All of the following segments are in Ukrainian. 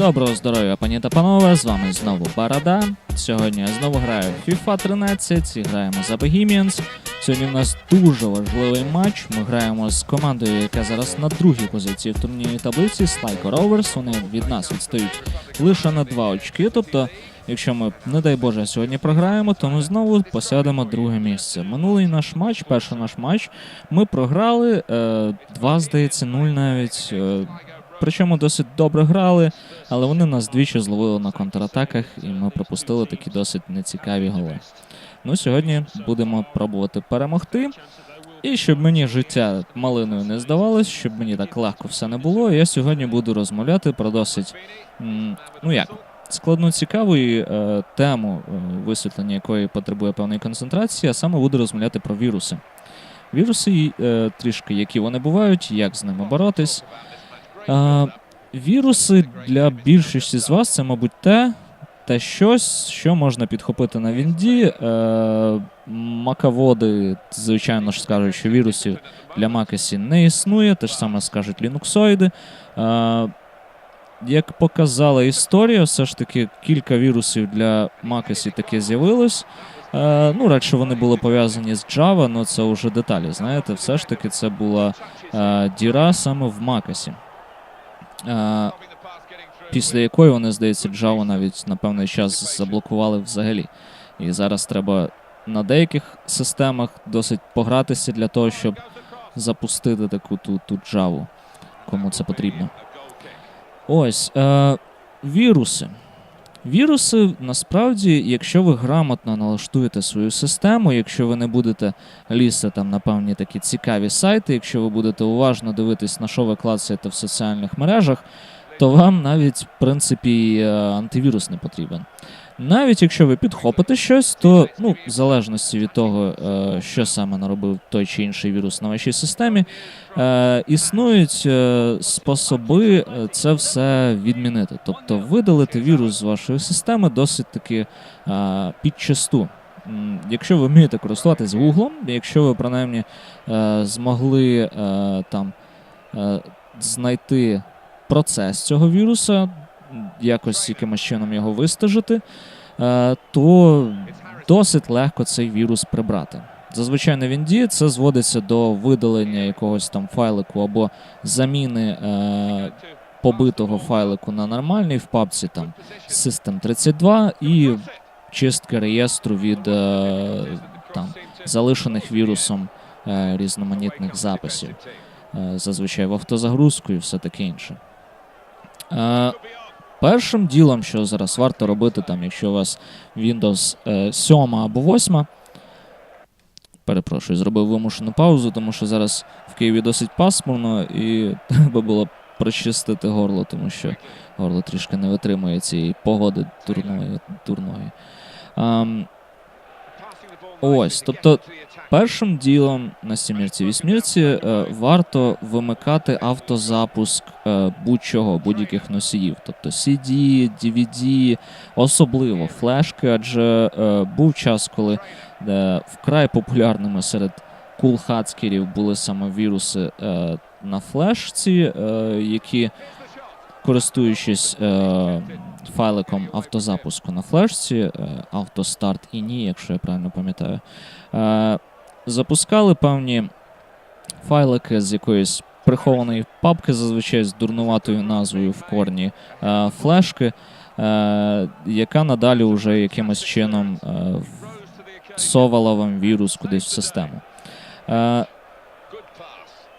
Доброго здоров'я, пані та панове, з вами знову Барада. Сьогодні я знову граю FIFA 13 і граємо за Bohemians. Сьогодні в нас дуже важливий матч. Ми граємо з командою, яка зараз на другій позиції в турнірній таблиці Slyco Rovers. Вони від нас відстають лише на два очки. Тобто, якщо ми, не дай Боже, сьогодні програємо, то ми знову посядемо друге місце. Минулий наш матч, перший наш матч, ми програли. Е, два, здається, нуль навіть. Е, Причому досить добре грали, але вони нас двічі зловили на контратаках, і ми пропустили такі досить нецікаві голи. Ну, сьогодні будемо пробувати перемогти. І щоб мені життя малиною не здавалось, щоб мені так легко все не було, я сьогодні буду розмовляти про досить, ну як, складну цікаву е, тему, е, висвітлення якої потребує певної концентрації, а саме буду розмовляти про віруси. Віруси, е, трішки, які вони бувають, як з ними боротись. Віруси для більшості з вас це, мабуть, те, те щось, що можна підхопити на Вінді. Е, маководи, звичайно ж, скажуть, що вірусів для Макасі не існує, те ж саме скажуть лінуксоїди. Е, як показала історія, все ж таки кілька вірусів для Макасі таке з'явилось. Е, ну, радше вони були пов'язані з Java, але це вже деталі. Знаєте, все ж таки це була діра саме в Макасі. Після якої вони, здається, Джаву навіть на певний час заблокували взагалі. І зараз треба на деяких системах досить погратися для того, щоб запустити таку ту, ту джаву, кому це потрібно. Ось е, віруси. Віруси насправді, якщо ви грамотно налаштуєте свою систему, якщо ви не будете лізти там на певні такі цікаві сайти, якщо ви будете уважно дивитись, на що ви клацаєте в соціальних мережах, то вам навіть в принципі е, антивірус не потрібен. Навіть якщо ви підхопите щось, то ну, в залежності від того, е, що саме наробив той чи інший вірус на вашій системі, е, існують е, способи це все відмінити. Тобто видалити вірус з вашої системи досить таки підчасту. Якщо ви вмієте користуватись Гуглом, якщо ви принаймні змогли там знайти процес цього віруса, якось якимось чином його вистежити, е, то досить легко цей вірус прибрати. Зазвичай на Вінді це зводиться до видалення якогось там файлику або заміни е, побитого файлику на нормальний в папці там System32 і чистки реєстру від е, там залишених вірусом е, різноманітних записів. Е, зазвичай в автозагрузку і все таке інше. Е, першим ділом, що зараз варто робити, там, якщо у вас Windows е, 7 або 8, перепрошую, зробив вимушену паузу, тому що зараз в Києві досить пасмурно, і треба було прочистити горло, тому що горло трішки не витримує цієї погоди дурної. дурної. Ось, тобто Першим ділом на сімірці вісьмірці е, варто вимикати автозапуск е, будь-чого, будь-яких носіїв, тобто CD, DVD, особливо флешки, адже е, був час, коли е, вкрай популярними серед кулхацкерів були саме віруси е, на флешці, е, які, користуючись е, файликом автозапуску на флешці, е, автостарт і ні, якщо я правильно пам'ятаю. Е, запускали певні файлики з якоїсь прихованої папки, зазвичай з дурнуватою назвою в корні е, флешки, е, яка надалі вже якимось чином е, всовала вам вірус кудись в систему. Е,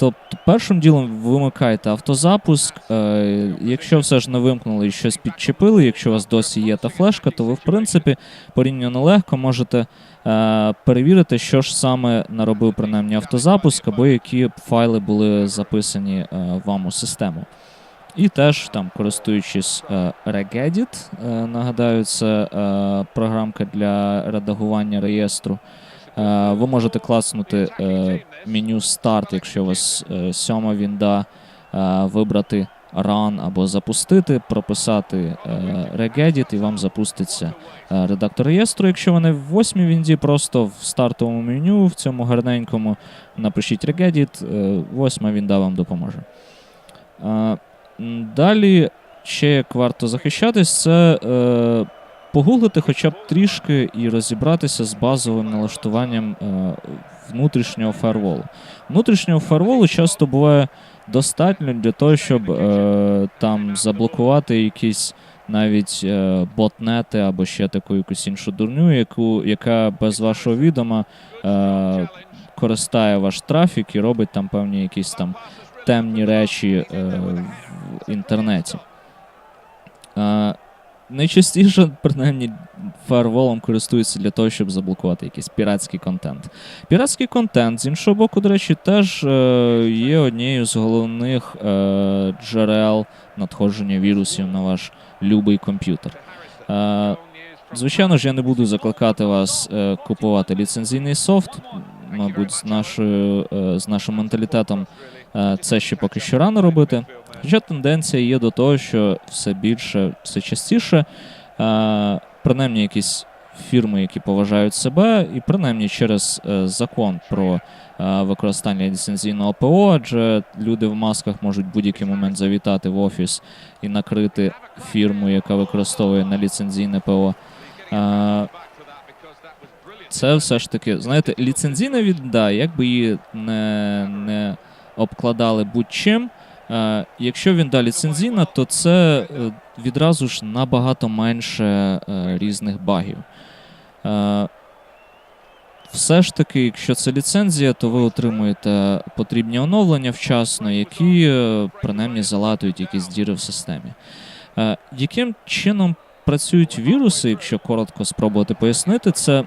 Тобто, першим ділом вимикайте автозапуск. Е, якщо все ж не вимкнули і щось підчепили, якщо у вас досі є та флешка, то ви, в принципі, порівняно легко можете е, перевірити, що ж саме наробив принаймні автозапуск, або які файли були записані е, вам у систему. І теж там, користуючись е, Regedit, е, нагадаю, це е, програмка для редагування реєстру. Е, Ви можете класнути е, меню Старт, якщо у вас е, сьома вінда, вибрати Run або запустити, прописати Regedit, і вам запуститься редактор реєстру. Якщо ви не в восьмій вінді, просто в стартовому меню, в цьому гарненькому напишіть Regedit, восьма вінда вам допоможе. Далі ще як варто захищатись, це погуглити хоча б трішки і розібратися з базовим налаштуванням е, внутрішнього фаерволу. Внутрішнього фаерволу часто буває достатньо для того, щоб е, там заблокувати якісь навіть е, ботнети або ще таку якусь іншу дурню, яку, яка без вашого відома е, користає ваш трафік і робить там певні якісь там темні речі е, в інтернеті. Е, найчастіше, принаймні, фаерволом користуються для того, щоб заблокувати якийсь піратський контент. Піратський контент, з іншого боку, до речі, теж е, є однією з головних е, джерел надходження вірусів на ваш любий комп'ютер. Е, Звичайно ж, я не буду закликати вас е, купувати ліцензійний софт. Мабуть, з, нашою, е, з нашим менталітетом е, це ще поки що рано робити. Хоча тенденція є до того, що все більше, все частіше, е, принаймні якісь фірми, які поважають себе, і принаймні через е, закон про е, використання ліцензійного ПО, адже люди в масках можуть будь-який момент завітати в офіс і накрити фірму, яка використовує на ліцензійне ПО. Е, це все ж таки, знаєте, ліцензійна відда, як би її не, не обкладали будь-чим. Е, якщо він да ліцензійна, то це е, відразу ж набагато менше е, різних багів. Все ж таки, якщо це ліцензія, то ви отримуєте потрібні оновлення вчасно, які принаймні залатують якісь діри в системі. Яким чином працюють віруси, якщо коротко спробувати пояснити, це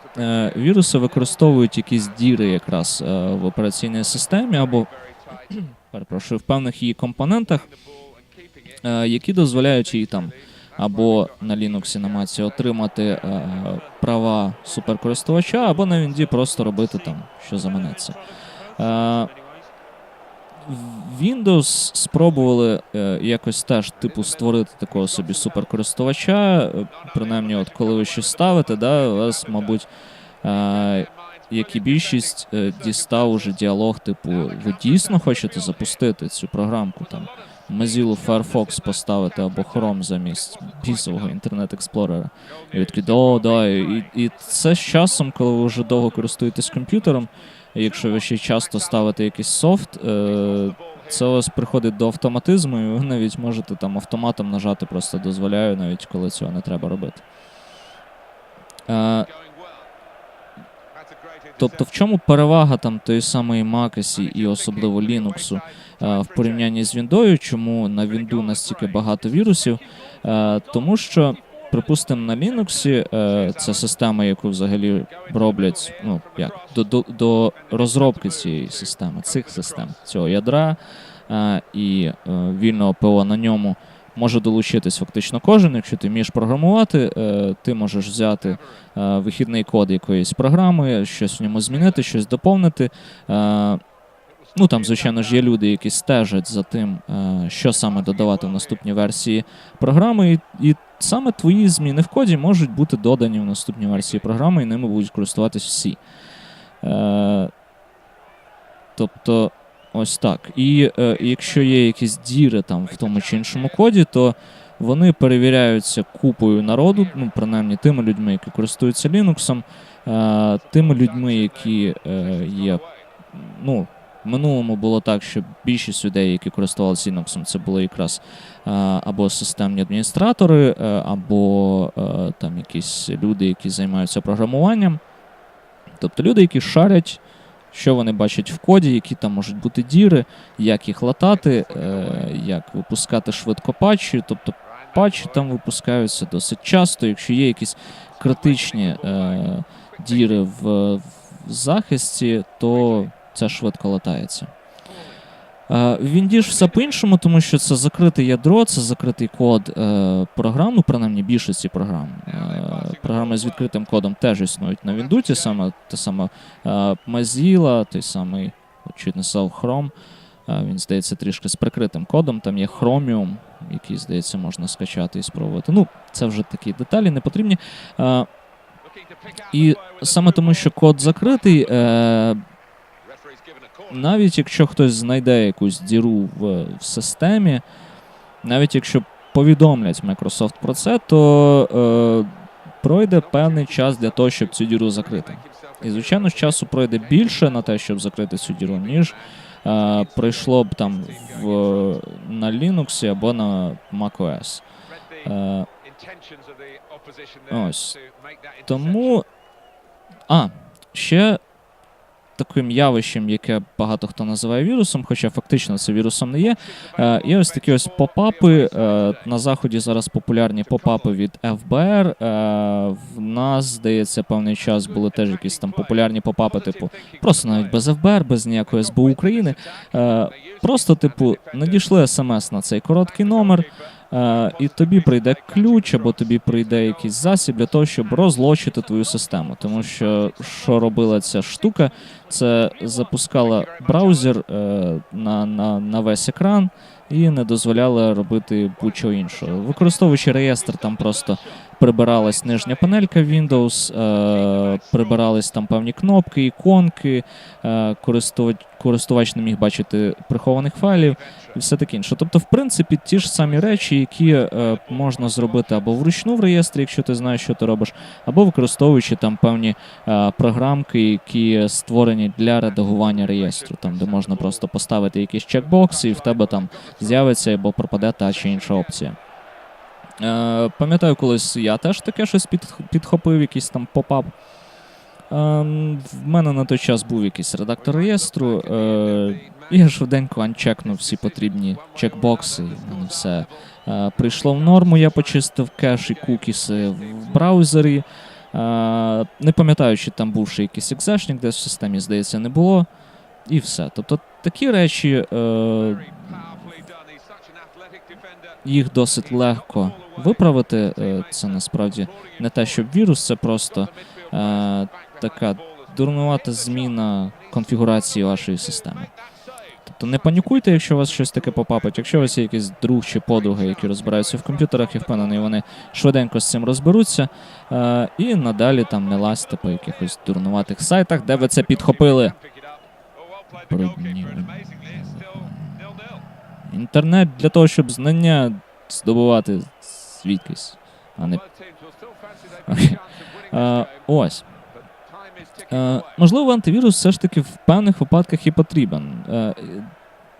віруси використовують якісь діри якраз в операційній системі або перепрошую, в певних її компонентах, е, які дозволяють їй там або на Linux на Mac отримати е, права суперкористувача, або на Вінді просто робити там, що заманеться. Е, Windows спробували е, якось теж типу створити такого собі суперкористувача. Принаймні, от коли ви щось ставите, да, у вас, мабуть, е, як і більшість, е, дістав уже діалог, типу, ви дійсно хочете запустити цю програмку там. Mozilla Firefox поставити або Chrome замість бісового інтернет-експлорера. І ви такі, да, да. І, і це з часом, коли ви вже довго користуєтесь комп'ютером, якщо ви ще часто ставите якийсь софт, е, це у вас приходить до автоматизму, і ви навіть можете там автоматом нажати, просто дозволяю, навіть коли цього не треба робити. Е, Тобто, в чому перевага там тої самої Макасі і особливо Linux е, в порівнянні з Віндою, чому на Вінду настільки багато вірусів? Е, Тому що, припустимо, на Linux е, це система, яку взагалі роблять ну, як, до, до, до розробки цієї системи, цих систем, цього ядра і вільного ПО на ньому. Може долучитись фактично кожен. Якщо ти вмієш програмувати, е, ти можеш взяти е, вихідний код якоїсь програми, щось в ньому змінити, щось доповнити. Е, Ну там, звичайно ж, є люди, які стежать за тим, що саме додавати в наступній версії програми, і, саме твої зміни в коді можуть бути додані в наступній версії програми, і ними будуть користуватись всі. Тобто, ось так. І е, якщо є якісь діри там в тому чи іншому коді, то вони перевіряються купою народу, ну, принаймні тими людьми, які користуються Linux, е, тими людьми, які е, є. Ну, в минулому було так, що більшість людей, які користувалися Linux, це були якраз е, або системні адміністратори, е, або е, там якісь люди, які займаються програмуванням. Тобто люди, які шарять, що вони бачать в коді, які там можуть бути діри, як їх латати, е, як випускати швидко патчі. Тобто патчі там випускаються досить часто, якщо є якісь критичні е, діри в, захисті, то це швидко латається. Е, В Вінді ж все по-іншому, тому що це закрите ядро, це закритий код е, програм, ну, принаймні більшості програм. Е, програми з відкритим кодом теж існують на Вінду, ті саме, те саме е, Mozilla, той самий, чуть сказав, Chrome. Е, він, здається, трішки з прикритим кодом. Там є Chromium, який, здається, можна скачати і спробувати. Ну, це вже такі деталі не потрібні. Е, І саме тому, що код закритий, е, навіть якщо хтось знайде якусь діру в, в системі, навіть якщо повідомлять Microsoft про це, то е, пройде певний час для того, щоб цю діру закрити. І, звичайно, ж часу пройде більше на те, щоб закрити цю діру, ніж е, пройшло б там в, на Linux або на macOS. Е, Ось. тому, а, ще таким явищем, яке багато хто називає вірусом, хоча фактично це вірусом не є. Е, є ось такі ось попапи. Е, на заході зараз популярні попапи від ФБР. Е, в нас, здається, певний час були теж якісь там популярні попапи, типу, просто навіть без ФБР, без ніякої СБУ України. Е, просто, типу, надійшли смс на цей короткий номер. Е, і тобі прийде ключ, або тобі прийде якийсь засіб для того, щоб розлочити твою систему. Тому що що робила ця штука, це запускала браузер е, на, на, на весь екран і не дозволяла робити будь-чого іншого. Використовуючи реєстр, там просто прибиралась нижня панелька Windows, е, прибирались там певні кнопки, іконки, е, користувач, користувач не міг бачити прихованих файлів і все таке інше. Тобто, в принципі, ті ж самі речі, які е, можна зробити або вручну в реєстрі, якщо ти знаєш, що ти робиш, або використовуючи там певні е, програмки, які створені для редагування реєстру, там де можна просто поставити якийсь чекбокс, і в тебе там з'явиться або пропаде та чи інша опція. Е, пам'ятаю, колись я теж таке щось під, підхопив, якийсь там попап. Ем, в мене на той час був якийсь редактор реєстру. Е, і я швиденько анчекнув всі потрібні чекбокси. мене все е, прийшло в норму. Я почистив кеш і кукіси в браузері. Е, не пам'ятаю, чи там був ще якийсь екзешник, десь в системі, здається, не було. І все. Тобто такі речі, е, їх досить легко виправити. Е, Це насправді не те, щоб вірус, це просто е, така дурнувата зміна конфігурації вашої системи. Тобто не панікуйте, якщо у вас щось таке попапить. Якщо у вас є якийсь друг чи подруга, які розбираються в комп'ютерах, я впевнений, вони швиденько з цим розберуться. Е, і надалі там не лазьте по якихось дурнуватих сайтах, де ви це підхопили. Брудні. Інтернет для того, щоб знання здобувати звідкись, а не Е, ось. Е, можливо, антивірус все ж таки в певних випадках і потрібен. Е,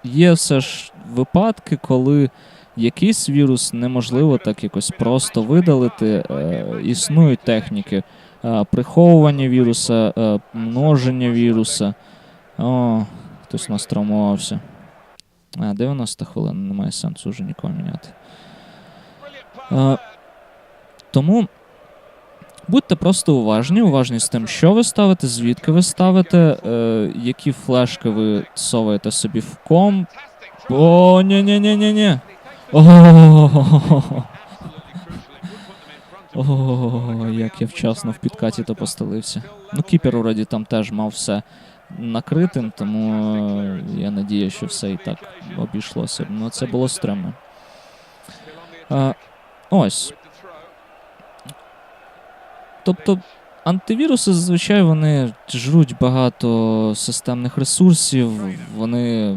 є все ж випадки, коли якийсь вірус неможливо так якось просто видалити. Е, існують техніки е, приховування віруса, е, множення віруса. О, хтось нас травмувався. А, 90 хвилин, немає сенсу вже нікого міняти. Е, тому будьте просто уважні, уважні з тим, що ви ставите, звідки ви ставите, е, які флешки ви соваєте собі в комп. О, ні ні ні ні ні О, як я вчасно в підкаті то постелився. Ну, кіпер вроді там теж мав все накритим, тому я надію, що все і так обійшлося. Ну, це було стримно. Ось. Тобто антивіруси зазвичай вони жруть багато системних ресурсів, вони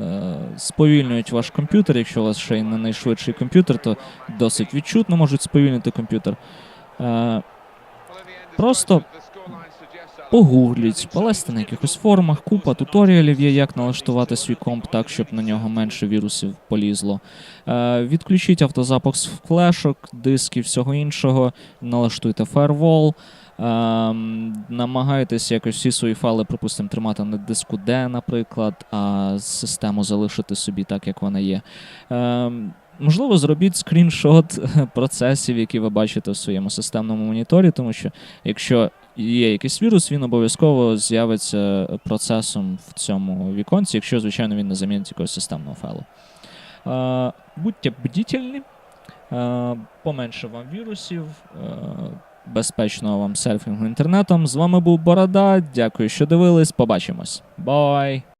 е, сповільнюють ваш комп'ютер. Якщо у вас ще й не найшвидший комп'ютер, то досить відчутно можуть сповільнити комп'ютер. Е, просто погугліть, полезьте на якихось форумах, купа туторіалів є, як налаштувати свій комп так, щоб на нього менше вірусів полізло. Е, відключіть автозапуск флешок, дисків, всього іншого, налаштуйте фаервол. Ем, намагайтесь якось всі свої файли, припустимо, тримати на диску D, наприклад, а систему залишити собі так, як вона є. Ем, можливо, зробіть скріншот процесів, які ви бачите в своєму системному моніторі, тому що якщо є якийсь вірус, він обов'язково з'явиться процесом в цьому віконці, якщо, звичайно, він не замінить якогось системного файлу. Будьте бдітельні, поменше вам вірусів. Безпечного вам серфінгу інтернетом. З вами був Борода. Дякую, що дивились. Побачимось. Бай!